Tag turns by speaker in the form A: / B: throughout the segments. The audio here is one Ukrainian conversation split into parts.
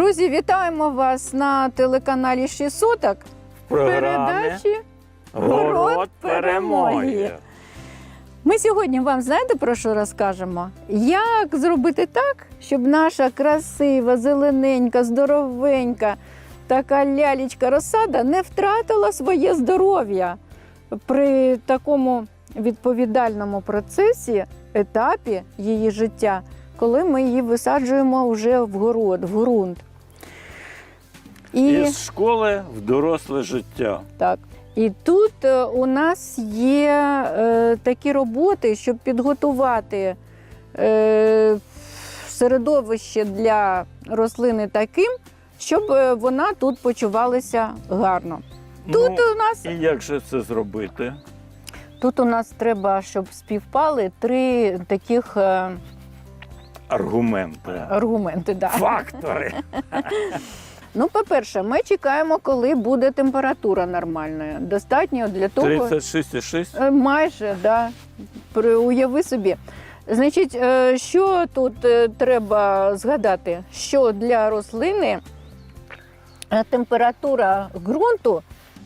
A: Друзі, вітаємо вас на телеканалі «Шість соток
B: В
A: передачі.
B: Город
A: «Город перемоги».
B: перемоги.
A: Ми сьогодні вам знаєте про що розкажемо? Як зробити так, щоб наша красива, зелененька, здоровенька така лялічка розсада не втратила своє здоров'я при такому відповідальному процесі, етапі її життя, коли ми її висаджуємо вже в город, в ґрунт. І...
B: Із школи в доросле життя.
A: Так. І тут е, у нас є е, такі роботи, щоб підготувати е, середовище для рослини таким, щоб е, вона тут почувалася гарно. Тут
B: ну,
A: у нас
B: і як же це зробити?
A: тут у нас треба, щоб співпали три таких е,
B: Аргументи.
A: аргументи. Да.
B: Фактори.
A: Ну, по-перше, ми чекаємо, коли буде температура нормальна. Достатньо для того.
B: 36,6.
A: Майже, Майже, да. При- Уяви собі. Значить, е, що тут е, треба згадати? Що для рослини е, температура ґрунту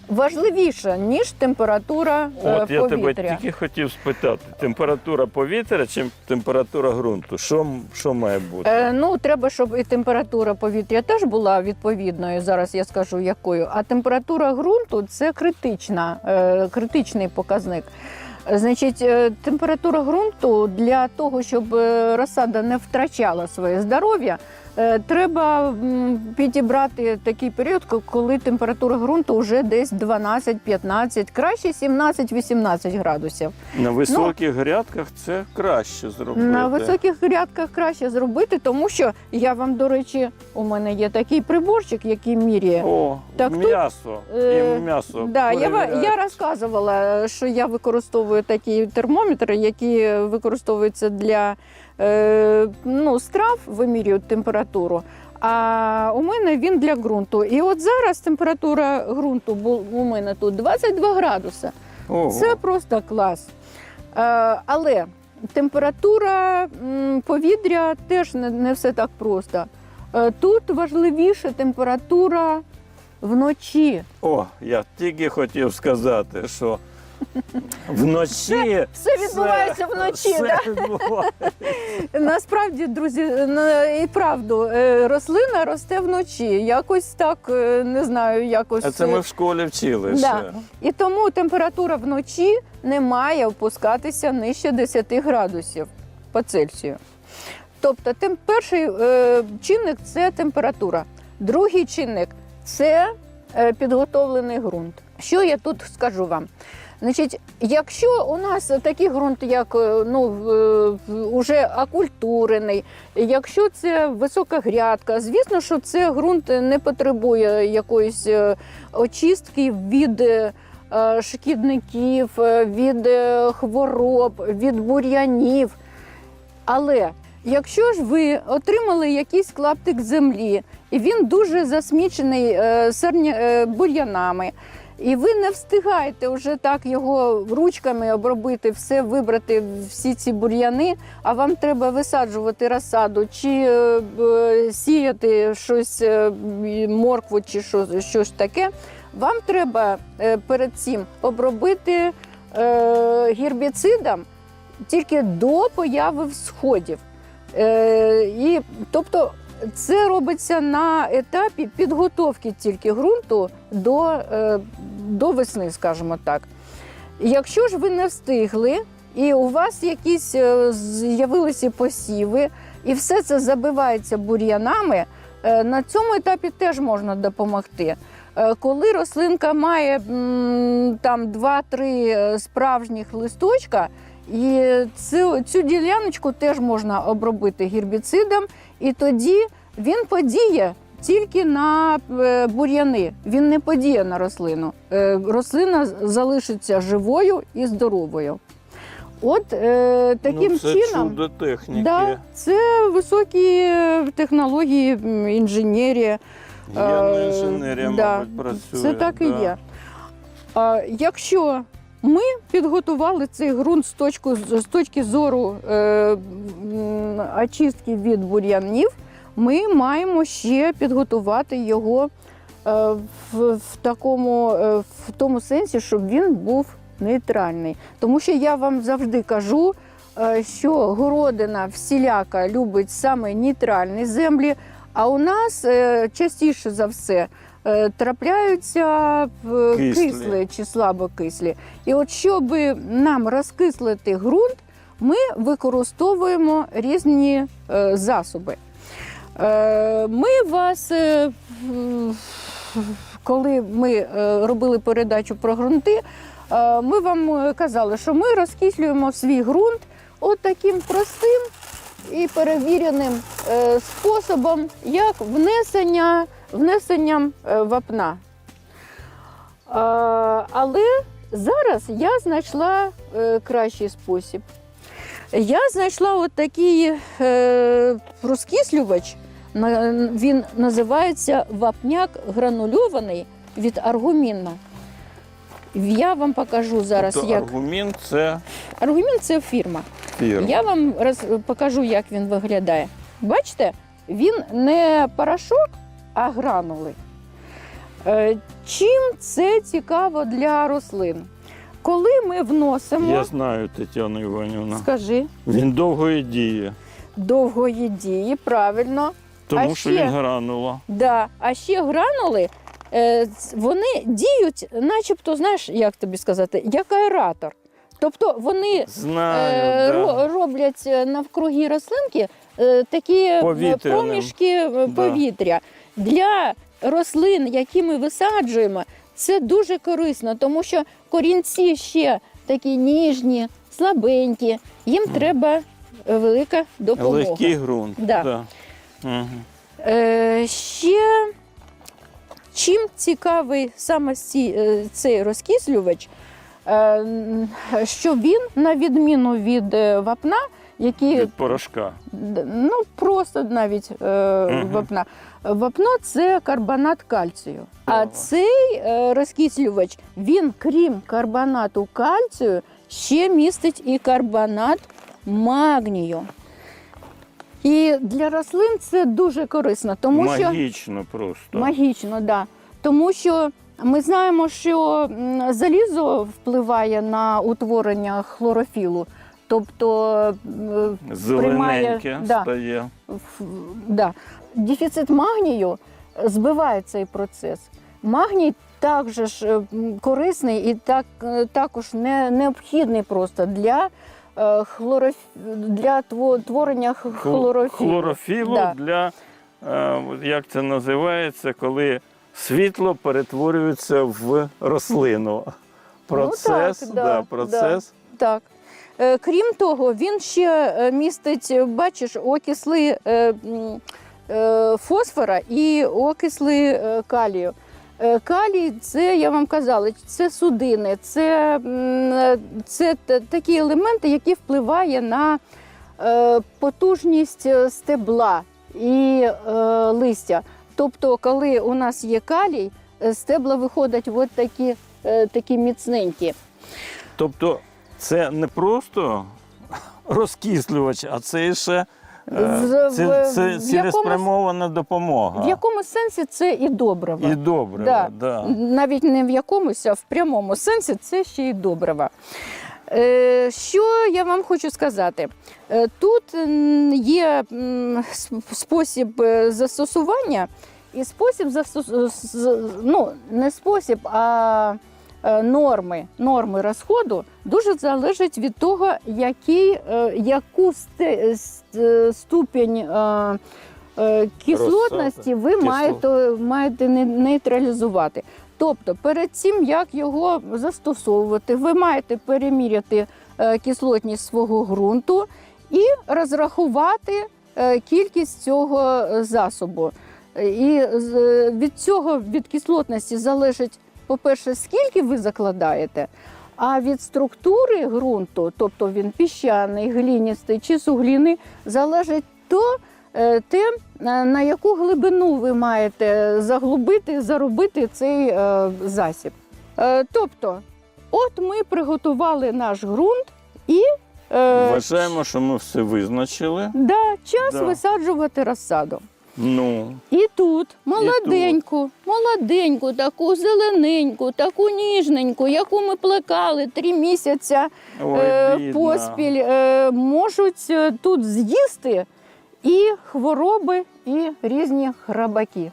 A: важливіша, ніж температура е,
B: От я тебе тільки хотів спитати: температура повітря чи температура ґрунту? Що, що має бути?
A: Е, ну, треба, щоб і температура повітря теж була відповідною. Зараз я скажу якою. А температура ґрунту це критична, е, критичний показник. Е, Значить, е, температура ґрунту для того, щоб е, розсада не втрачала своє здоров'я, е, треба підібрати такий період, коли температура ґрунту вже десь 12-15, краще 17-18 градусів.
B: На високих грядках це краще зробити.
A: На високих грядках краще зробити, тому що я вам, до речі, у мене є такий приборчик, який міряє.
B: О,
A: Так
B: м'ясо.
A: е,
B: м'ясо.
A: Да, я, я розказувала, що я використовую такі термометри, які використовуються для е, ну, страв, вимірюють температуру. А у мене він для ґрунту. І от зараз температура ґрунту у мене тут 22 градуси.
B: Ого.
A: Це просто клас. Е, але температура повітря теж не, все так просто. Е, тут важливіше температура вночі.
B: О, я тільки хотів сказати, що вночі.
A: Все відбувається вночі.
B: все
A: Да?
B: відбувається.
A: Насправді, друзі, і правду, е, рослина росте вночі. Якось так, е, не знаю, якось.
B: А це ми в школі вчили
A: Да.
B: ще.
A: І тому температура вночі не має опускатися нижче 10 градусів по Цельсію. Тобто, тем, перший е, чинник це температура. Другий чинник це е, підготовлений ґрунт. Що я тут скажу вам? Значить, якщо у нас такий ґрунт, як е, ну, е, уже окультурений, якщо це висока грядка, звісно, що це ґрунт не потребує якоїсь е, очистки від шкідників, від хвороб, від бур'янів. Але якщо ж ви отримали якийсь клаптик землі, і він дуже засмічений бур'янами, і ви не встигаєте вже так його ручками обробити, все вибрати, всі ці бур'яни, а вам треба висаджувати розсаду, чи е, сіяти щось, е, моркву, чи що, щось таке, вам треба е, перед цим обробити гербіцидом тільки до появи всходів. І, тобто це робиться на етапі підготовки тільки ґрунту до, е, до весни, скажімо так. Якщо ж ви не встигли, і у вас якісь е, з'явилися посіви, і все це забивається бур'янами, е, на цьому етапі теж можна допомогти. Коли рослинка має там 2-3 справжніх листочка, і цю, цю діляночку теж можна обробити гербіцидом, і тоді він подіє тільки на е, бур'яни. Він не подіє на рослину. Е, Рослина залишиться живою і здоровою. От е, таким
B: ну, це
A: чином.
B: чудо техніки.
A: Да, це високі технології, інженерія.
B: Генна
A: Е,
B: інженерія,
A: да,
B: мабуть, працює.
A: Це так і є. А, якщо ми підготували цей ґрунт з точки, з точки зору е, очистки від бур'янів, ми маємо ще підготувати його е, в, в, такому, е, в тому сенсі, щоб він був нейтральний. Тому що я вам завжди кажу, е, що городина всіляка любить саме нейтральні землі, а у нас частіше за все трапляються е,
B: Кислі.
A: кислі чи слабокислі. І от щоб нам розкислити ґрунт, ми використовуємо різні е, засоби. Е, Ми вас, коли ми робили передачу про ґрунти, ми вам казали, що ми розкислюємо свій ґрунт от таким простим і перевіреним способом, як внесення, внесенням е, вапна. Але зараз я знайшла е, кращий спосіб. Я знайшла от такий е, розкислювач. Він називається вапняк гранульований від аргумінна. Я вам покажу зараз,
B: Тобто
A: як
B: аргумент це
A: аргумін це фірма.
B: фірма.
A: Я вам роз... покажу, як він виглядає. Бачите, він не порошок, а гранули. Е, Чим це цікаво для рослин? Коли ми вносимо,
B: Я знаю, Тетяна Іванівна.
A: скажи,
B: Він довгої діє,
A: довгої дії, правильно.
B: тому
A: А
B: що
A: ще?
B: він гранула.
A: Да. А ще гранули, е, вони діють, начебто, знаєш, як тобі сказати, як аератор. Тобто вони
B: Знаю,
A: е,
B: да.
A: роблять навкруги рослинки такі
B: Повітряним.
A: проміжки е,
B: Да.
A: Для рослин, які ми висаджуємо, це дуже корисно, тому що корінці ще такі ніжні, слабенькі, їм треба е, велика допомога.
B: Легкий ґрунт.
A: Да.
B: Угу.
A: Е, ще чим цікавий саме е, цей розкислювач, е, що він, на відміну від вапна, який
B: Від порошка.
A: ну просто навіть е,
B: Мгм.
A: вапна. Вапно це карбонат кальцію. А цей е, розкислювач, він, крім карбонату кальцію, ще містить і карбонат магнію. І для рослин це дуже корисно, тому що
B: Магічно просто.
A: Магічно, да. Тому що ми знаємо, що залізо впливає на утворення хлорофілу. Тобто
B: Зелененьке
A: приймає- да.
B: стає.
A: да. дефіцит магнію збиває цей процес. Магній також ж, е, корисний і так, е, також не, необхідний просто для, е, хлороф... для творення хлорофілу.
B: Хлорофілу
A: Да.
B: для, е, як це називається, коли світло перетворюється в рослину. Процес,
A: так,
B: да,
A: да,
B: процес.
A: Так. Е, Крім того, він ще е, містить, е, бачиш, окисли фосфора і окисли калію. Калій це, я вам казала, це судини, це, це такі елементи, які впливають на потужність стебла і листя. Тобто, коли у нас є калій, стебла виходять от такі, такі міцненькі.
B: Тобто це не просто розкислювач, а це ще е, це, це цілеспрямована допомога.
A: В якому сенсі це і добрива.
B: І добре.
A: Да.
B: Да.
A: Навіть не в якомусь, а в прямому сенсі це ще й добрива. Е, Що я вам хочу сказати? Е, Тут є спосіб застосування і спосіб застосування, ну, не спосіб, а норми, норми розходу дуже залежить від того, який, е, яку е, ступінь е, е, кислотності ви маєте, маєте не- нейтралізувати. Тобто, перед тим, як його застосовувати, ви маєте переміряти е, кислотність свого ґрунту і розрахувати е, кількість цього е, засобу. Е, І від цього від кислотності залежить, по-перше, скільки ви закладаєте, а від структури ґрунту, тобто він піщаний, гліністий чи сугліний, залежить то, е, те, е, на яку глибину ви маєте заглубити, заробити цей е, засіб. Тобто, от ми приготували наш ґрунт і
B: Вважаємо, що ми все визначили.
A: да, час
B: Да.
A: висаджувати розсаду.
B: Ну,
A: І тут молоденьку, молоденьку, таку зелененьку, таку ніжненьку, яку ми плекали три місяці
B: ой,
A: е,
B: бідна.
A: поспіль, е, можуть е, тут з'їсти і хвороби, і різні храбаки.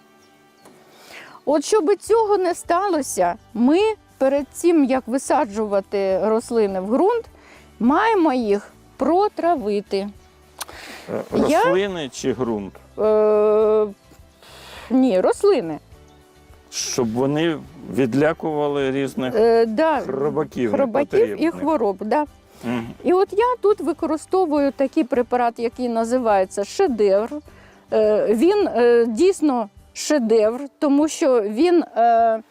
A: От щоб цього не сталося, ми перед тим, як висаджувати рослини в ґрунт, маємо їх протравити.
B: Е,
A: Я-
B: Рослини чи ґрунт?
A: Е, ні, рослини.
B: Щоб вони відлякували різних
A: Е, да,
B: хробаків.
A: хробаків і
B: непотрібних.
A: хвороб. Да.
B: Мгм.
A: І от я тут використовую такий препарат, який називається шедевр. Е, Він е, дійсно шедевр, тому що він. е,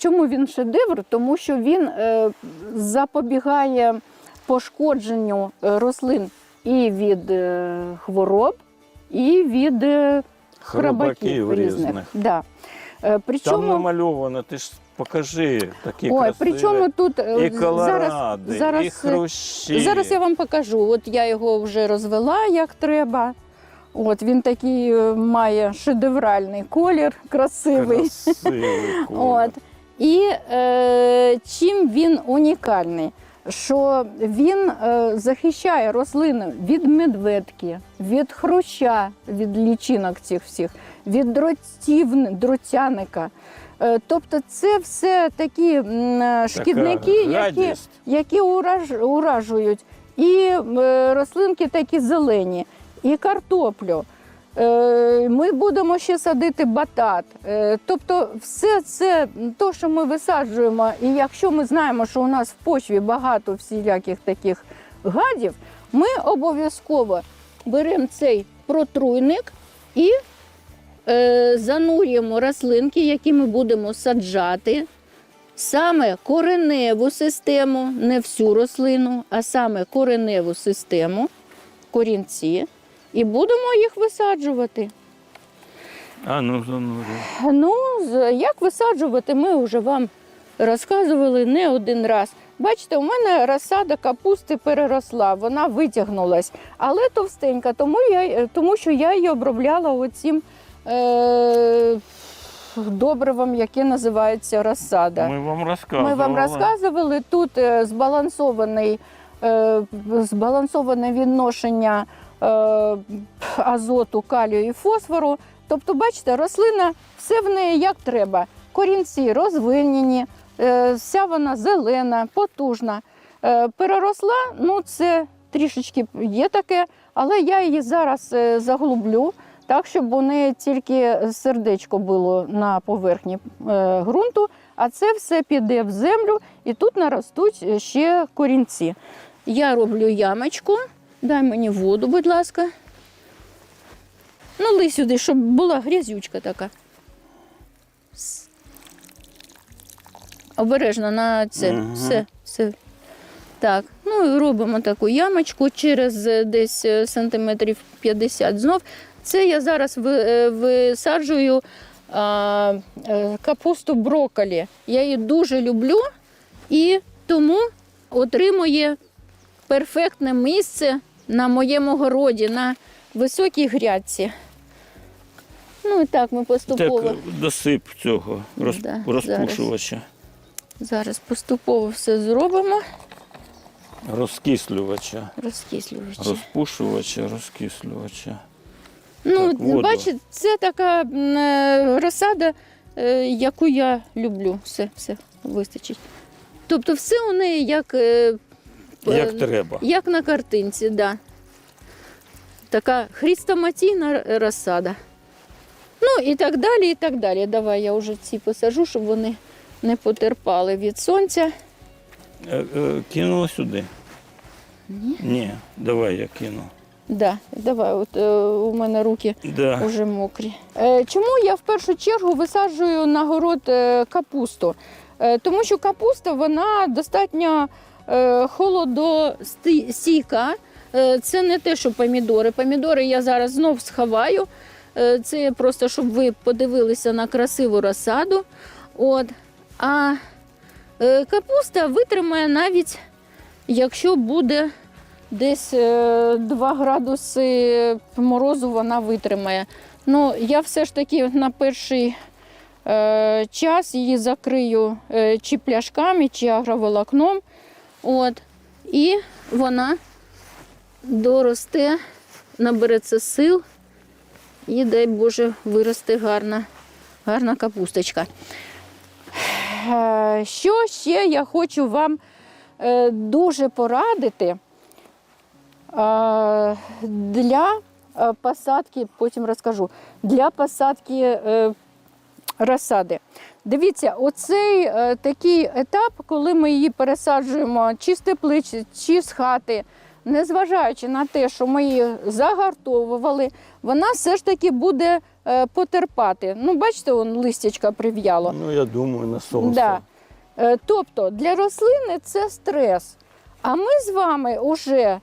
A: Чому він шедевр? Тому що він е, запобігає пошкодженню е, рослин і від е, хвороб, і від е, храбаків різних.
B: різних.
A: Да. Е,
B: Там намальовано, ти ж покажи такі
A: ой,
B: красиві.
A: причому тут е,
B: і колоради,
A: зараз,
B: і хрущі.
A: Зараз я вам покажу. От я його вже розвела як треба. От він такий має шедевральний колір, красивий.
B: Красивий колір.
A: От. І е, чим він унікальний? Що він е, захищає рослини від медведки, від хруща, від лічинок цих всіх, від дротів, дротяника. Е, тобто це все такі шкідники, які, які ураж, уражують. І е, рослинки такі зелені, і картоплю. Е, Ми будемо ще садити батат. Е, Тобто, все це то, що ми висаджуємо, і якщо ми знаємо, що у нас в почві багато всіляких таких гадів, ми обов'язково беремо цей протруйник і е, занурюємо рослинки, які ми будемо саджати. Саме кореневу систему, не всю рослину, а саме кореневу систему, корінці, і будемо їх висаджувати.
B: А ну занурюй.
A: Ну, як висаджувати, ми вже вам розказували не один раз. Бачите, у мене розсада капусти переросла, вона витягнулась, але товстенька, тому, я, тому що я її обробляла оцім е, добривом, яке називається розсада.
B: Ми вам розказували.
A: Ми вам розказували тут е, збалансований, е, збалансоване відношення азоту, калію і фосфору. Тобто, бачите, рослина все в неї як треба. Корінці розвинені, е, вся вона зелена, потужна. Е, Переросла, ну це трішечки є таке, але я її зараз е, заглублю. Так, щоб у неї тільки сердечко було на поверхні е, ґрунту, а це все піде в землю і тут наростуть е, ще корінці. Я роблю ямочку, дай мені воду, будь ласка. Ну, ли сюди, щоб була грязючка така. Обережно на це.
B: Мгм.
A: Все, все. Так, ну і робимо таку ямочку через е, десь е, сантиметрів 50 знов. Це я зараз е, висаджую а, капусту брокколі. Я її дуже люблю і тому отримує перфектне місце на моєму городі, на високій грядці. Ну і так ми поступово.
B: Так, досип цього роз...
A: Да,
B: розпушувача,
A: Зараз поступово все зробимо.
B: розкислювача,
A: Розкислювачі.
B: розпушувача, розкислювача.
A: Ну,
B: Так,
A: бачите, це така е, розсада, е, яку я люблю. Все, все вистачить. Тобто, все у неї як, е,
B: Як
A: е,
B: треба.
A: як на картинці, да. Така хрестоматійна розсада. Ну і так далі, і так далі. Давай я вже ці посажу, щоб вони не потерпали від сонця.
B: Е, е, Кинула сюди. Ні. Ні, давай я кину.
A: Да, давай, от е, у мене руки
B: Да.
A: Уже мокрі. Е, Чому я в першу чергу висаджую на город е, капусту? Е, Тому що капуста вона достатньо холодостійка. Е, Це не те, що помідори. Помідори я зараз знов сховаю. Е, Це просто щоб ви подивилися на красиву розсаду. От. А е, капуста витримає навіть, якщо буде десь е, 2 градуси морозу, вона витримає. Ну, я все ж таки на перший е, час її закрию е, чи пляшками, чи агроволокном. От. І вона доросте, набереться сил і, дай Боже, виросте гарна, гарна капусточка. Е, Що ще я хочу вам е, дуже порадити е, для посадки, потім розкажу, для посадки розсади. Дивіться, оцей е, такий етап, коли ми її пересаджуємо чи з теплиці, чи з хати, незважаючи на те, що ми її загартовували, вона все ж таки буде е, потерпати. Ну, бачите, он листячка прив'яло.
B: Ну, я думаю, на сонце.
A: Да. Е, Тобто для рослини це стрес. А ми з вами вже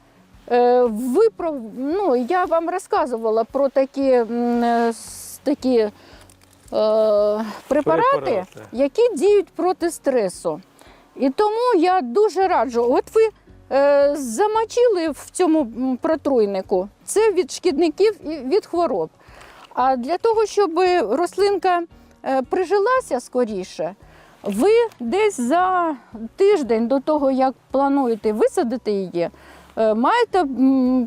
A: е, виправ... ну, я вам розказувала про такі, е, такі препарати,
B: Препарати.
A: які діють проти стресу. І тому я дуже раджу. От ви е, замочили в цьому протруйнику. Це від шкідників і від хвороб. А для того, щоб рослинка е, прижилася скоріше, ви десь за тиждень до того, як плануєте висадити її, е, маєте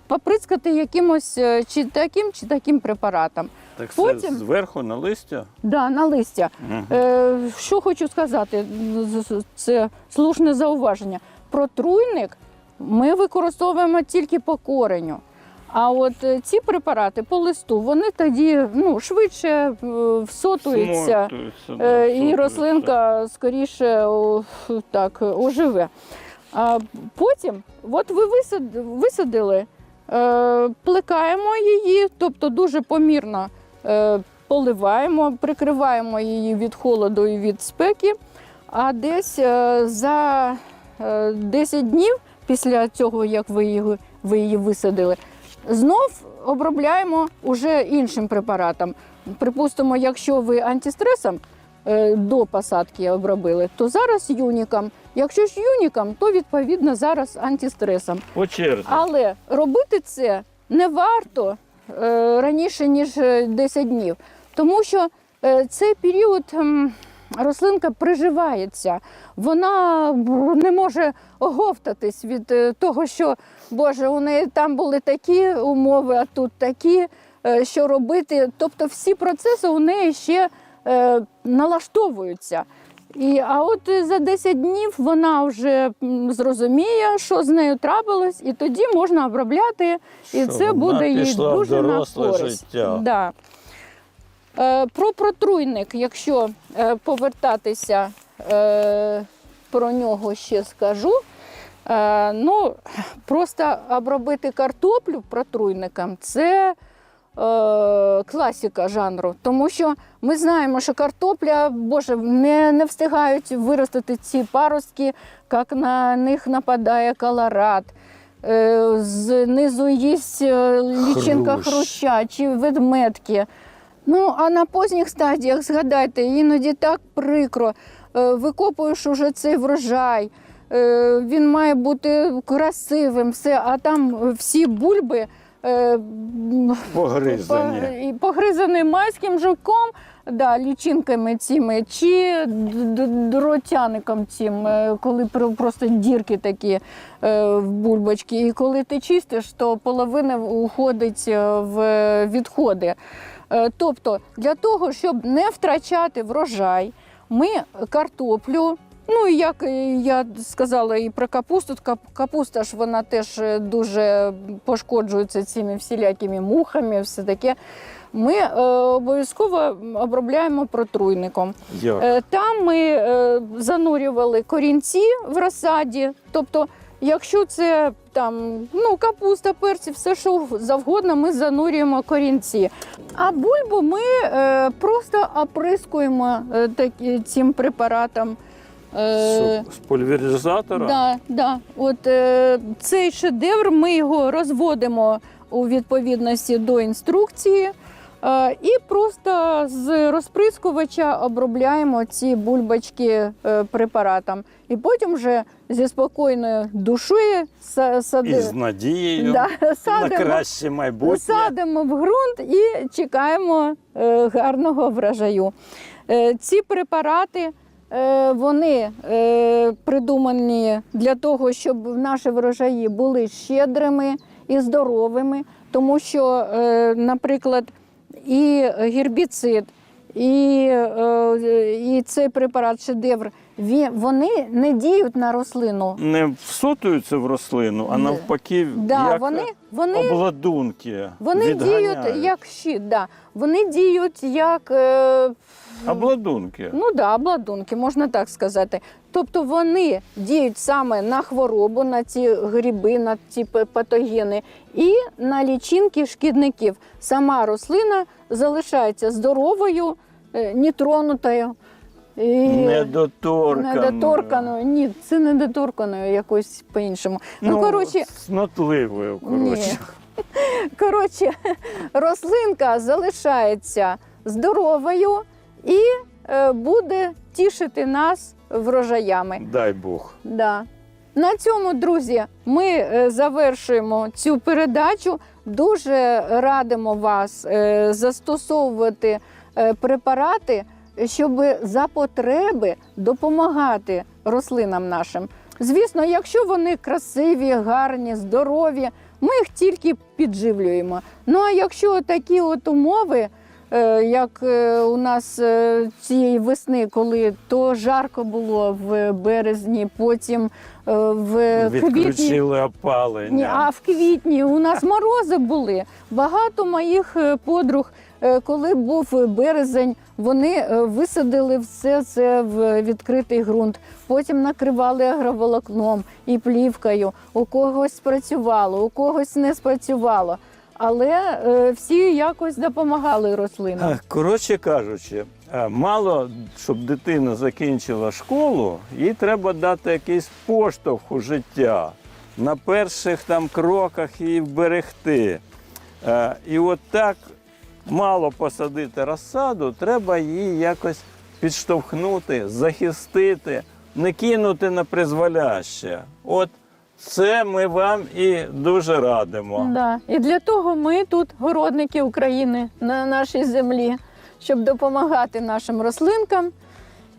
A: поприскати якимось е, чи таким, чи таким препаратом.
B: Так це
A: Потім-
B: зверху на листя.
A: Да, на листя.
B: Мгм.
A: Е, що хочу сказати, це слушне зауваження. Протруйник ми використовуємо тільки по кореню. А от е, ці препарати по листу, вони тоді ну, швидше е, всотуються.
B: Да,
A: Е, І рослинка скоріше так, оживе. А потім, от ви висадили, плекаємо її, тобто дуже помірно поливаємо, прикриваємо її від холоду і від спеки. А десь е, за е, 10 днів після цього, як ви її, ви її висадили, знов обробляємо уже іншим препаратом. Припустимо, якщо ви антистресом е, до посадки обробили, то зараз юнікам. Якщо ж юнікам, то відповідно зараз антистресом.
B: По.
A: Але робити це не варто е, раніше, ніж е, 10 днів, тому що е, цей період рослинка приживається, вона не може оговтатись від е, того, що Боже, у неї там були такі умови, а тут такі, е, що робити. Тобто всі процеси у неї ще е, налаштовуються. І, а от е, за 10 днів вона вже зрозуміє, що з нею трапилось, і тоді можна обробляти, і
B: Що
A: це буде їй дуже на користь.
B: життя.
A: Да. Е, про протруйник, якщо е, повертатися, е, про нього ще скажу. Е, ну, просто обробити картоплю протруйником це е, класика жанру. Тому що ми знаємо, що картопля, боже, не, не встигають виростити ці паростки, як на них нападає колорад. Е, Знизу їсть е, лічинка
B: Хрущ.
A: хруща чи ведмедки. Ну, а на поздніх стадіях, згадайте, іноді так прикро. Викопуєш уже цей врожай, він має бути красивим, все, а там всі бульби
B: Погризані.
A: по- погризані майським жуком, да, лічинками цими, чи дротяником цим, е, коли просто дірки такі е, в бульбочки. І коли ти чистиш, то половина уходить е, в відходи. Е, Тобто, для того, щоб не втрачати врожай, ми картоплю. Ну і як е, я сказала і про капусту, капуста ж вона теж е, дуже пошкоджується цими всілякими мухами, все таке. Ми е, обов'язково обробляємо протруйником.
B: Як?
A: Е, Там ми е, занурювали корінці в розсаді. Тобто, якщо це там ну, капуста, перці, все що завгодно, ми занурюємо корінці. А бульбу ми е, просто оприскуємо е, такі- цим препаратом. Е,
B: З- пульверизатора?
A: Да, да. От е, цей шедевр ми його розводимо у відповідності до інструкції. Е, І просто з розприскувача обробляємо ці бульбочки е, препаратом. І потім вже зі спокійною душею са-
B: І з надією
A: да,
B: на
A: садимо,
B: краще майбутнє.
A: садимо в ґрунт і чекаємо е, гарного врожаю. Е, Ці препарати вони е, придумані для того, щоб наші врожаї були щедрими і здоровими, тому що, е, наприклад, і гербіцид, і, е, і цей препарат шедевр, вони не діють на рослину.
B: Не всотуються в рослину, а навпаки,
A: Да,
B: як
A: вони, вони
B: обладунки.
A: Вони
B: відганяють.
A: діють як щит, да. вони діють як е,
B: Обладунки.
A: ну да, обладунки, можна так сказати. Тобто вони діють саме на хворобу, на ці гриби, на ці патогени і на лічинки шкідників. Сама рослина залишається здоровою, е, нетронутою. І...
B: Недоторканою.
A: Недоторканою. Ні, це недоторканою якось по-іншому. Ну, коротше,
B: снотливою, коротше.
A: Коротше, рослинка залишається здоровою і е, буде тішити нас врожаями.
B: Дай Бог.
A: Да. На цьому, друзі, ми е, завершуємо цю передачу. Дуже радимо вас е, застосовувати препарати, щоб за потреби допомагати рослинам нашим. Звісно, якщо вони красиві, гарні, здорові, ми їх тільки підживлюємо. Ну а якщо такі от умови, як е, у нас е, цієї весни, коли то жарко було в березні, потім е, в квітні.
B: Опалення.
A: Ні, а в квітні у нас морози були. Багато моїх е, подруг, е, коли був березень, вони е, висадили все це в відкритий ґрунт. Потім накривали агроволокном і плівкою. У когось спрацювало, у когось не спрацювало. Але е, всі якось допомагали рослинам.
B: Коротше кажучи, е, мало щоб дитина закінчила школу, їй треба дати якийсь поштовх у життя. На перших там кроках її вберегти. Е, І от так мало посадити розсаду, треба її якось підштовхнути, захистити, не кинути на призволяще. От це ми вам і дуже радимо.
A: Да. І для того ми тут, городники України, на нашій землі, щоб допомагати нашим рослинкам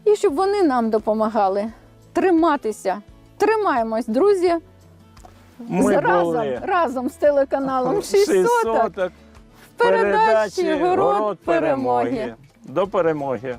A: і щоб вони нам допомагали триматися. Тримаємось, друзі,
B: Ми
A: разом,
B: були
A: разом з телеканалом 600
B: соток
A: в передачі «Город перемоги».
B: До перемоги.